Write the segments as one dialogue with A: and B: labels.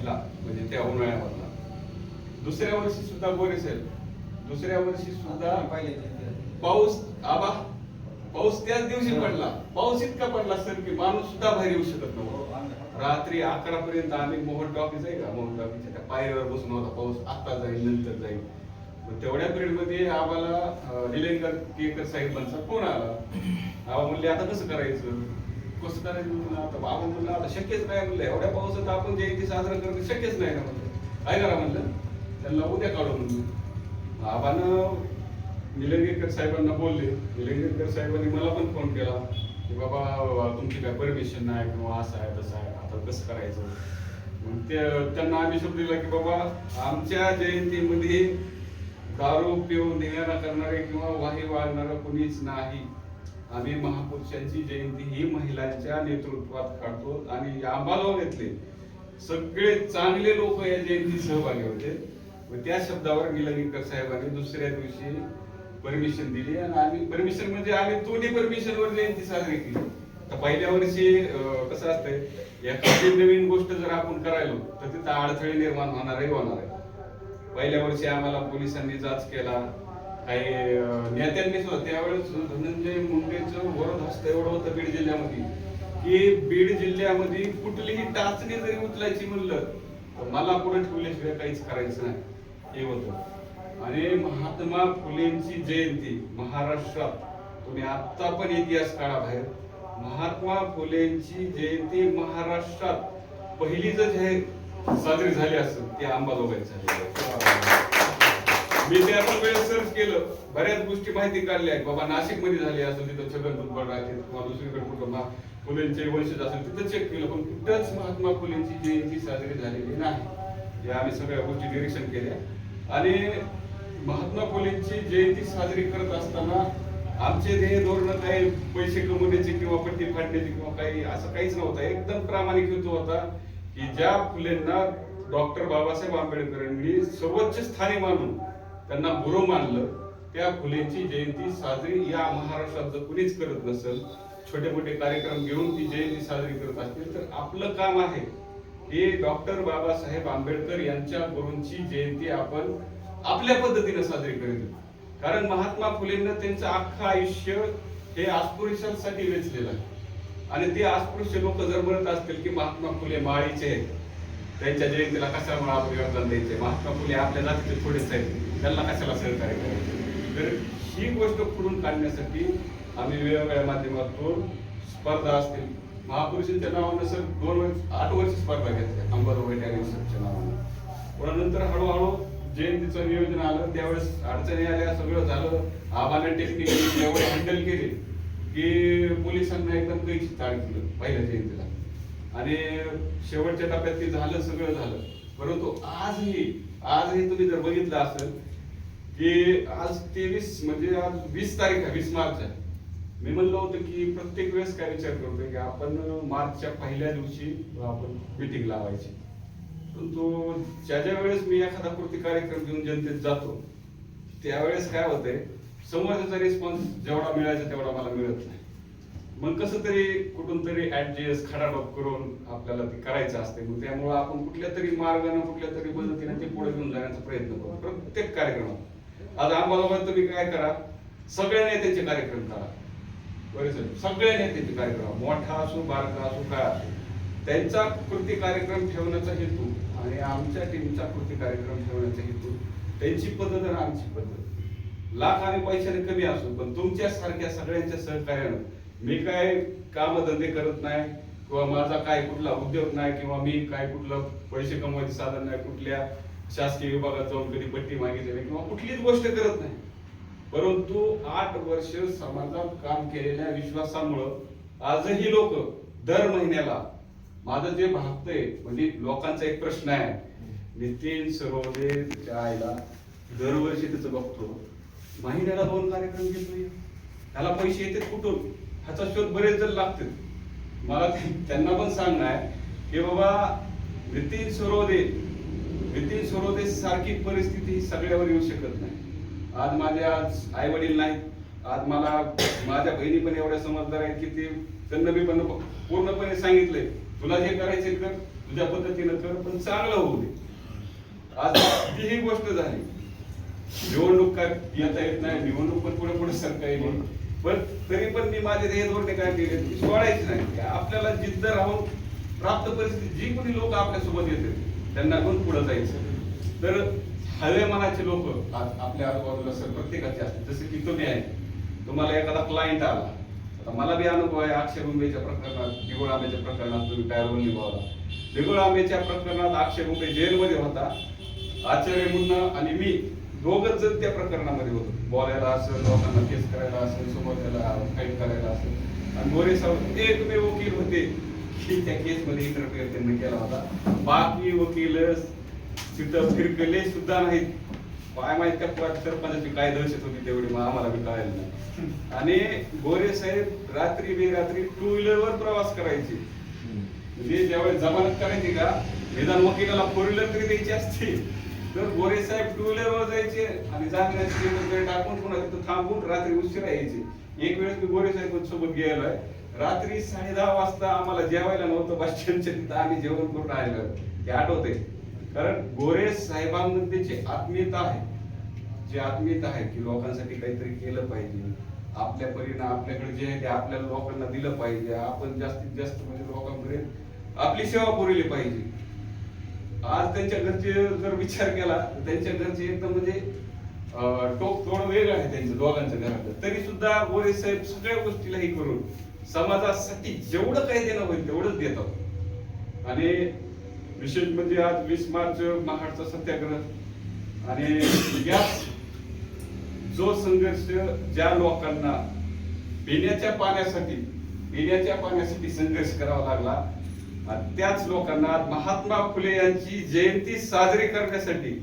A: पहिला म्हणजे त्या उन्हाळ्यामधला. दुसऱ्या वर्षी सुद्धा बोरे साहेब. दुसऱ्या वर्षी सुद्धा पाऊस आबा पाऊस त्याच दिवशी पडला. पाऊस इतका पडला सर की माणूस सुद्धा बाहेर येऊ शकत नव्हता. रात्री अकरा पर्यंत आम्ही मोहन टॉकीज आहे का? मोहन टॉकीच्या त्या पायरीवर बसून होता पाऊस. आता जाईल नंतर जाईल. तेवढ्या पिरियडमध्ये आम्हाला केकर साहेबांचा फोन आला. आबा म्हणले आता कसं करायचं? कसं करायचं म्हणलं? आता बाबा म्हणलं आता शक्यच नाही म्हणलं. एवढ्या पावसात आपण जयंती साजरा करणं शक्यच नाही ना म्हणलं. काय करा म्हणलं? त्यांना उद्या काढू म्हणलं. बाबानं निलंगेकर साहेबांना बोलले. निलंगेकर साहेबांनी मला पण फोन केला. की बाबा तुमची काय परमिशन नाही किंवा असं आहे तसं आहे. आता कसं करायचं? मग ते त्यांना आम्ही शब्द दिला की बाबा आमच्या जयंतीमध्ये दारू पिऊन धिंगाणा करणारे किंवा वाही वाढणारं कुणीच नाही. आम्ही महापुरुषांची जयंती ही महिलांच्या नेतृत्वात काढतो आणि आम्हाला अंबाजोगाईतले सगळे चांगले लोक या जयंती सहभागी होते. व त्या शब्दावर निलंगेकर साहेबांनी दुसऱ्या दिवशी परमिशन दिली आणि आम्ही परमिशन म्हणजे आम्ही दोन्ही परमिशनवर जयंती साजरी केली. तर पहिल्या वर्षी कसं असतंय एखादी नवीन गोष्ट जर आपण करायलो तर तिथं अडथळे निर्माण होणार आहे होणार आहे पहिल्या वर्षी आम्हाला पोलिसांनी जाच केला. काही नेत्यांनी सुद्धा त्यावेळेस धनंजय मुंडेचं वरद हस्त एवढं होतं बीड जिल्ह्यामध्ये की बीड जिल्ह्यामध्ये कुठलीही टाचणी जरी उचलायची म्हणलं तर मला पुढे ठेवल्याशिवाय काहीच करायचं नाही. हे होतं. आणि महात्मा फुलेंची जयंती महाराष्ट्रात. तुम्ही आता पण इतिहास काढा बाहेर. महात्मा फुलेंची जयंती महाराष्ट्रात. पहिली जर जाहीर साजरी झाली असेल ती अंबाजोगाईत झाली. मी ते आपण वेळेस सर्च केलं. बऱ्याच गोष्टी माहिती काढल्या आहेत. बाबा नाशिकमध्ये झाली असेल तिथं छगन भुजबळ राहतील किंवा दुसरीकडे कुठं फुलेंचे वंशज असेल तिथं चेक केलं. पण कुठंच महात्मा फुलेंची जयंती साजरी झालेली नाही. या आम्ही सगळ्या गोष्टी निरीक्षण केल्या. आणि महात्मा फुलेंची जयंती साजरी करत असताना आमचे ध्येय धोरण काही पैसे कमवण्याचे किंवा पट्टी फाडण्याचे किंवा काही असं काहीच नव्हतं. एकदम प्रामाणिक हेतू होता की ज्या फुलेंना डॉक्टर बाबासाहेब आंबेडकरांनी सर्वोच्च स्थानी मानून त्यांना गुरु मानलं. त्या फुलेंची जयंती साजरी या महाराष्ट्रात जर कुणीच करत नसेल छोटे मोठे कार्यक्रम घेऊन ती जयंती साजरी करत असतील तर आपलं काम आहे. हे डॉक्टर बाबासाहेब आंबेडकर यांच्या गुरूंची जयंती आपण आपल्या पद्धतीने साजरी करीत कारण महात्मा फुलेंना त्यांचं अख्खं आयुष्य हे अस्पृश्यांसाठी वेचलेलं आहे. आणि ते अस्पृश्य लोक जर म्हणत असतील की महात्मा फुले माळीचे आहेत त्यांच्या जयंतीला कशामुळे आपण योगदान द्यायचे महात्मा फुले आपल्या जातीचे थोडेच आहेत. त्यांना कशाला सहकार्य करायचं? तर ही गोष्ट पुढून काढण्यासाठी आम्ही वेगवेगळ्या माध्यमातून स्पर्धा असतील. महापुरुषांच्या नावानं सर दोन वर्ष आठ वर्ष स्पर्धा घेतल्या. अंबाजोगाई टॅलेंटच्या नावानं. पुन्हा नंतर हळूहळू जयंतीचं नियोजन आलं. त्यावेळेस अडचणी आल्या सगळं झालं. आबाने टेक्निकली एवढे हँडल केले की पोलिसांना एकदम कैची ताळ केलं पहिल्या जयंतीला. आणि शेवटच्या टप्प्यात ते झालं सगळं झालं. परंतु आजही आजही तुम्ही जर बघितलं असेल की आज तेवीस म्हणजे आज वीस तारीख आहे वीस मार्च आहे. मी म्हणलं होतं की प्रत्येक वेळेस काय विचार करतोय की आपण मार्चच्या पहिल्या दिवशी आपण मिटिंग लावायची. परंतु ज्या ज्या वेळेस मी एखादा कृती कार्यक्रम घेऊन जनतेत जातो त्यावेळेस काय होतंय समाजाचा रिस्पॉन्स जेवढा मिळायचा तेवढा मला मिळत नाही. मग कसं तरी कुठून तरी ऍडजस्ट खडाडोप करून आपल्याला ते करायचं असते मग त्यामुळे आपण कुठल्या तरी मार्गाने कुठल्या तरी पद्धतीने ते पुढे घेऊन जाण्याचा प्रयत्न करतो प्रत्येक कार्यक्रमात. आज अंबाजोगाईत तुम्ही काय करा? सगळ्या नेत्यांचे कार्यक्रम करा. बरे सगळ्या नेत्यांचे कार्यक्रम मोठा असो बारका असो काय असो. त्यांचा कृती कार्यक्रम ठेवण्याचा हेतू आणि आमच्या टीमचा कृती कार्यक्रम ठेवण्याचा हेतू त्यांची पद्धत आणि आमची पद्धत. लाख आणि पैशाने कमी असो पण तुमच्या सारख्या सगळ्यांच्या सहकार्यानं मी काय कामधंदे करत नाही किंवा माझा काय कुठला उद्योग नाही किंवा मी काय कुठलं पैसे कमवायचे साधन नाही कुठल्या शासकीय विभागात जाऊन कधी पट्टी मागितली नाही किंवा कुठलीच गोष्ट करत नाही. परंतु आठ वर्ष समाजात काम केलेल्या विश्वासामुळं आजही लोक दर महिन्याला माझं जे भागतंय म्हणजे लोकांचा एक प्रश्न आहे. नितीन सरोदे आईला दरवर्षी त्याचं बघतो. महिन्याला दोन कार्यक्रम घेतोय त्याला पैसे येतात कुठून? ह्याचा शोध बरेच जण लागतात. मला त्यांना पण सांगणार आहे की बाबा नितीन सरोदे नितीन सरोदे सारखी परिस्थिती सगळ्यावर येऊ शकत नाही. आज माझे आज आई वडील नाहीत. आज मला माझ्या बहिणी पण एवढ्या समजदार आहेत की ते त्यांना मी पण पूर्णपणे सांगितलंय तुला जे करायचे कर तुझ्या पद्धतीनं कर पण चांगलं होऊ दे. आज ही गोष्ट झाली. निवडणूक काय येता येत नाही निवडणूक पण पुढे पुढे सरता येईल. पण तरी पण मी माझे ध्येय धोरणे काय केले सोडायचे नाही. आपल्याला जिद्द राहून प्राप्त परिस्थिती जी कोणी लोक आपल्यासोबत येते त्यांना पण पुढे जायचं? तर हवे मनाचे लोक आपल्या आजूबाजूला सर प्रत्येकाचे असतात. जसे की तुम्ही आहे. तुम्हाला एखादा क्लायंट आला. आता मला बी अनुभव आहे अक्षय रुंबेच्या प्रकरणात निगोळ आंब्याच्या प्रकरणात तुम्ही पॅरोल निभावला निगोळ आंब्याच्या प्रकरणात अक्षय रुंबे जेलमध्ये होता. आचार्य मुन्ना आणि मी दोघच जण त्या प्रकरणामध्ये होतो. बोलायला असेल लोकांना केस करायला असेल समोरच्याला फाईट करायला असेल आणि मोरे साहेब एकमेव वकील होते. त्या केसमध्ये इंटरफिअर त्यांनी केला होता. बाकी वकील तिथं फिरकले सुद्धा नाहीत. काय माहीत त्या सरपंचाची काय दहशत होती तेवढी मग आम्हाला बी कळायला नाही. आणि गोरे साहेब रात्री बेरात्री टू व्हीलरवर प्रवास करायचे. म्हणजे ज्यावेळेस जमानत करायची का निदान वकिलाला फोर व्हीलर तरी द्यायची असते. तर गोरे साहेब टू व्हीलरवर जायचे आणि जामिनाची टाकून पुन्हा तिथं थांबून रात्री उशिरा यायचे. एक वेळेस मी गोरे साहेब सोबत गेलोय रात्री साडे दहा वाजता आम्हाला जेवायला नव्हतं बस स्टँडच्या तिथं आम्ही जेवण करून राहिलो ते आठवते कारण गोरे साहेबांमध्ये जी आत्मीयता आहे. जी आत्मीयता आहे की लोकांसाठी काहीतरी केलं पाहिजे. आपल्या परीनं आपल्याकडे जे आहे ते आपल्या लोकांना दिलं पाहिजे. आपण जास्तीत जास्त म्हणजे लोकांपर्यंत आपली सेवा पुरवली पाहिजे. आज त्यांच्या घरचे जर विचार केला तर त्यांच्या घरचे एकदम म्हणजे टोक थोडं वेगळं आहे त्यांचं दोघांचं घरातलं. तरी सुद्धा गोरे साहेब सगळ्या गोष्टीला हे करून समाजासाठी जेवढं काही देणं होईल तेवढंच देतात आणि विशेष म्हणजे आज वीस मार्च महाडचा सत्याग्रह. आणि याच जो संघर्ष ज्या लोकांना पिण्याच्या पाण्यासाठी पिण्याच्या पाण्यासाठी संघर्ष करावा लागला त्याच लोकांना आज महात्मा फुले यांची जयंती साजरी करण्यासाठी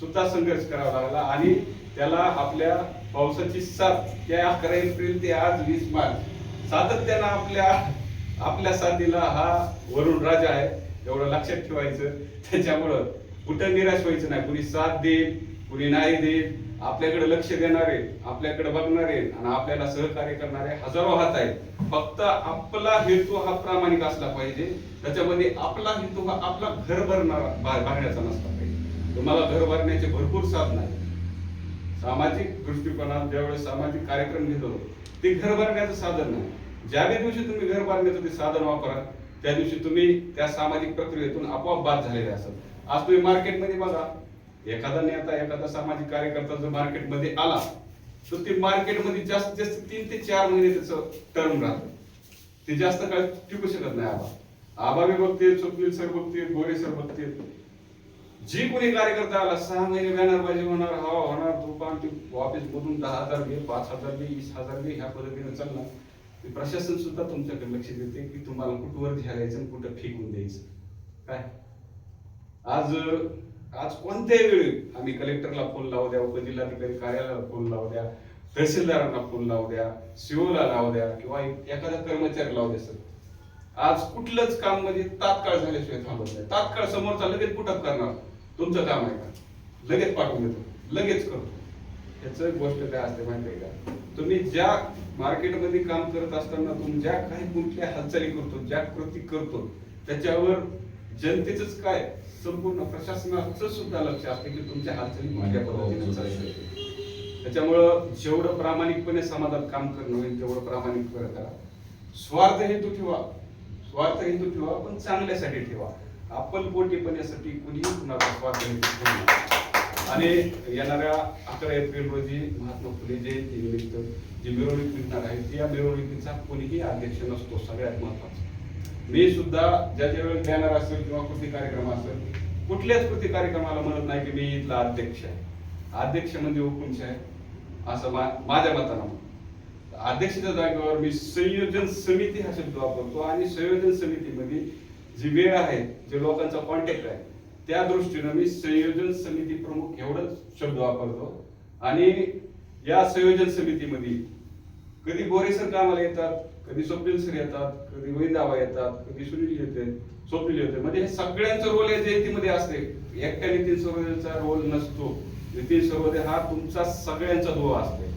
A: सुद्धा संघर्ष करावा लागला. आणि त्याला आपल्या पावसाची साथ त्या अकरा एप्रिल ते आज वीस मार्च. सातत्यानं आपल्या आपल्या साथीला हा वरुण राजा आहे एवढं लक्षात ठेवायचं. त्याच्यामुळं कुठं निराश व्हायचं नाही. कुणी साथ देईल कुणी नाही देईल. आपल्याकडे लक्ष देणारे आपल्याकडे बघणारे आणि आपल्याला सहकार्य करणारे हजारो हात आहेत. फक्त आपला हेतू हा प्रामाणिक असला पाहिजे. त्याच्यामध्ये आपला हेतू हा आपला घर भरणारा भरण्याचा नसला पाहिजे. तुम्हाला घर भरण्याचे भरपूर साधन आहे सामाजिक दृष्टिकोनात ज्यावेळेस सामाजिक कार्यक्रम घेतो ते घर भरण्याचं साधन नाही. ज्या दिवशी तुम्ही घर बांधण्याचं ते साधन वापरा त्या दिवशी तुम्ही त्या सामाजिक प्रक्रियेतून आपोआप बाद झालेले असत. आज तुम्ही मार्केटमध्ये बघा एखादा नेता एखादा सामाजिक कार्यकर्ता जर मार्केटमध्ये आला तर ते मार्केटमध्ये जास्तीत जास्त तीन ते चार महिने त्याचं टर्म राहतं. ते जास्त काळ टिकू शकत नाही आबा. आबा बी बघते स्वप्नील सर बघते गोरे सर बघते जी कोणी कार्यकर्ता आला सहा महिने बॅनर पाहिजे होणार हवा होणार दुकान ते ऑफिस मधून दहा हजार घे पाच हजार घे वीस हजार घे ह्या पद्धतीने चालणार. प्रशासन सुद्धा तुमच्याकडे लक्ष देते की तुम्हाला कुठवर घ्यायचं कुठं फेकून द्यायचं. काय? आज आज कोणत्याही वेळी आम्ही कलेक्टरला फोन लावू द्या उपजिल्हाधिकारी कार्यालयाला फोन लावू द्या तहसीलदारांना फोन लावू द्या सीओला लावू द्या किंवा एखादा कर्मचारी लावू द्या सर. आज कुठलंच काम म्हणजे तात्काळ झाल्याशिवाय थांबत नाही. तात्काळ समोर चाललं ते पुटअप करणार. तुमचं काम आहे का? लगेच पाठवून देतो. लगेच करतो. याच गोष्ट काय असते माहिती आहे का? तुम्ही ज्या मार्केटमध्ये काम करत असताना तुम्ही ज्या काही कुठल्या हालचाली करतो ज्या कृती करतो त्याच्यावर जनतेच काय? संपूर्ण प्रशासनाचं सुद्धा लक्ष असते की तुमच्या हालचाली माझ्या पद्धतीने चालतात त्याच्यामुळं जेवढं प्रामाणिकपणे समाजात काम करणं होईल तेवढं प्रामाणिकपणे करा स्वार्थ हेतू ठेवा. स्वार्थ हेतू ठेवा पण चांगल्यासाठी ठेवा. अप्पलपोटीपणासाठी कुणीही कुणाचा आणि येणाऱ्या अकरा एप्रिल रोजी महात्मा फुले जयंती निमित्त जी मिरवणूक निघणार आहे त्या मिरवणुकीचा कोणीही अध्यक्ष नसतो सगळ्यात महत्त्वाचा मी सुद्धा ज्या ज्या वेळेस बॅनर असेल किंवा कृती कार्यक्रम असेल कुठल्याच कृती कार्यक्रमाला म्हणत नाही की मी इथला अध्यक्ष आहे. अध्यक्ष म्हणजे हुकुमशा आहे असं मा- माझ्या मतानं अध्यक्षाच्या जागेवर मी संयोजन समिती हा शब्द वापरतो आणि संयोजन समितीमध्ये जी वेळ आहे जे लोकांचा कॉन्टॅक्ट आहे त्या दृष्टीनं मी संयोजन समिती प्रमुख एवढंच शब्द वापरतो. आणि या संयोजन समितीमध्ये कधी गोरे सर कामाला येतात कधी स्वप्नील सर येतात कधी वैदावा येतात कधी सुनील येते स्वप्नील येते. म्हणजे हे सगळ्यांचं रोल या जयंतीमध्ये असते. एकट्या नितीन सर्वदेचा रोल नसतो. नितीन सर्वदे हा तुमचा सगळ्यांचा दुवा असते.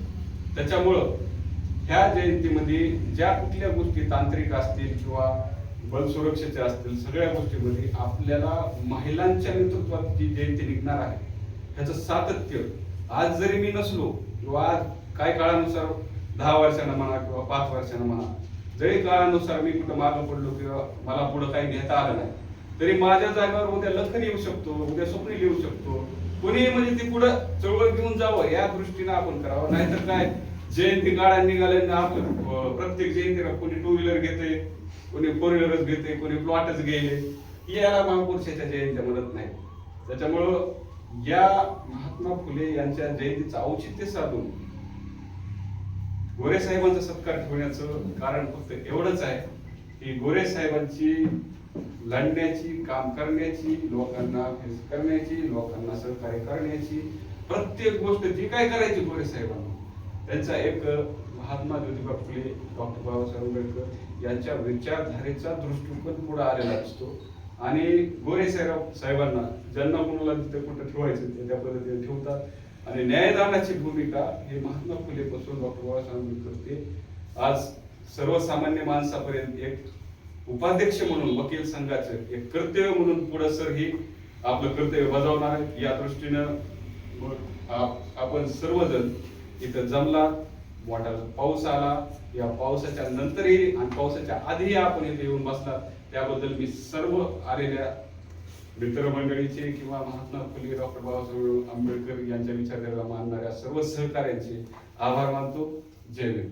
A: त्याच्यामुळं ह्या जयंतीमध्ये ज्या कुठल्या गोष्टी तांत्रिक असतील किंवा बल सुरक्षेचे असतील सगळ्या गोष्टीमध्ये आपल्याला महिलांच्या नेतृत्वात जी जयंती निघणार आहे ह्याचं सातत्य आज जरी मी नसलो किंवा आज काय काळानुसार दहा वर्षानं म्हणा किंवा पाच वर्षानं म्हणा जरी काळानुसार मी कुठं मागं पडलो किंवा मला पुढं काही नेता आलं नाही तरी माझ्या जागेवर उद्या लखन येऊ शकतो उद्या स्वप्नील येऊ शकतो. कोणी म्हणजे ती पुढं चळवळ घेऊन जावं या दृष्टीने आपण करावं नाहीतर काय? जयंती गाड्या निघाल्या आपण. प्रत्येक जयंतीला कोणी टू व्हीलर घेते कोणी फोर व्हीलरच घेते कोणी प्लॉटच गेले. याला महापुरुषाच्या जयंत्या म्हणत नाही. त्याच्यामुळं या महात्मा फुले यांच्या जयंतीचं औचित्य साधून गोरे साहेबांचा सत्कार ठेवण्याचं कारण फक्त एवढंच आहे की गोरे साहेबांची लढण्याची काम करण्याची लोकांना फेस करण्याची लोकांना सहकार्य करण्याची प्रत्येक गोष्ट जी काय करायची गोरे साहेबांना. त्यांचा एक महात्मा ज्योतिबा फुले डॉक्टर बाबासाहेब आंबेडकर यांच्या विचारधारेचा दृष्टिकोन पुढे आलेला असतो. आणि गोरे साहेब साहेबांना ज्यांना कोणाला तिथे कुठं ठेवायचं ते त्या पद्धतीने ठेवतात. आणि न्यायदानाची भूमिका हे महात्मा फुलेपासून डॉक्टर बाबासाहेब आंबेडकर ते आज सर्वसामान्य माणसापर्यंत एक उपाध्यक्ष म्हणून वकील संघाचं एक कर्तव्य म्हणून पुढं सर ही आपलं कर्तव्य बजावणार आहे या दृष्टीनं आपण सर्वजण इथं जमला मोठा पाऊस आला. या पावसाच्या नंतरही आणि पावसाच्या आधीही आपण इथे येऊन बसला त्याबद्दल मी सर्व आलेल्या मित्रमंडळीचे किंवा महात्मा फुले डॉक्टर बाबासाहेब आंबेडकर यांच्या विचारधारेला मानणाऱ्या सर्व सहकार्यांचे आभार मानतो. जय भीम.